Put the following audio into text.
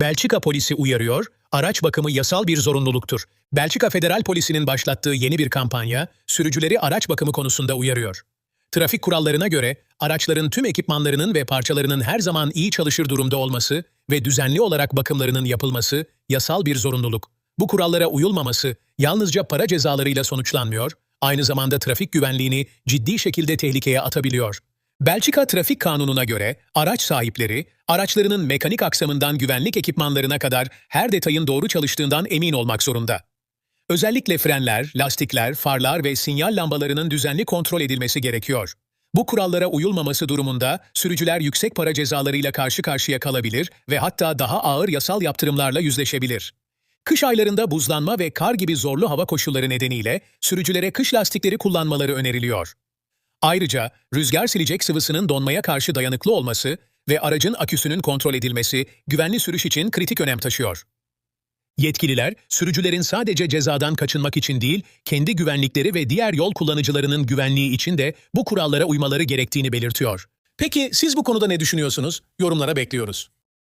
Belçika polisi uyarıyor, araç bakımı yasal bir zorunluluktur. Belçika Federal Polisi'nin başlattığı yeni bir kampanya, sürücüleri araç bakımı konusunda uyarıyor. Trafik kurallarına göre araçların tüm ekipmanlarının ve parçalarının her zaman iyi çalışır durumda olması ve düzenli olarak bakımlarının yapılması yasal bir zorunluluk. Bu kurallara uyulmaması yalnızca para cezalarıyla sonuçlanmıyor, aynı zamanda trafik güvenliğini ciddi şekilde tehlikeye atabiliyor. Belçika Trafik Kanunu'na göre araç sahipleri, araçlarının mekanik aksamından güvenlik ekipmanlarına kadar her detayın doğru çalıştığından emin olmak zorunda. Özellikle frenler, lastikler, farlar ve sinyal lambalarının düzenli kontrol edilmesi gerekiyor. Bu kurallara uyulmaması durumunda sürücüler yüksek para cezalarıyla karşı karşıya kalabilir ve hatta daha ağır yasal yaptırımlarla yüzleşebilir. Kış aylarında buzlanma ve kar gibi zorlu hava koşulları nedeniyle sürücülere kış lastikleri kullanmaları öneriliyor. Ayrıca rüzgar silecek sıvısının donmaya karşı dayanıklı olması ve aracın aküsünün kontrol edilmesi güvenli sürüş için kritik önem taşıyor. Yetkililer, sürücülerin sadece cezadan kaçınmak için değil, kendi güvenlikleri ve diğer yol kullanıcılarının güvenliği için de bu kurallara uymaları gerektiğini belirtiyor. Peki siz bu konuda ne düşünüyorsunuz? Yorumlara bekliyoruz.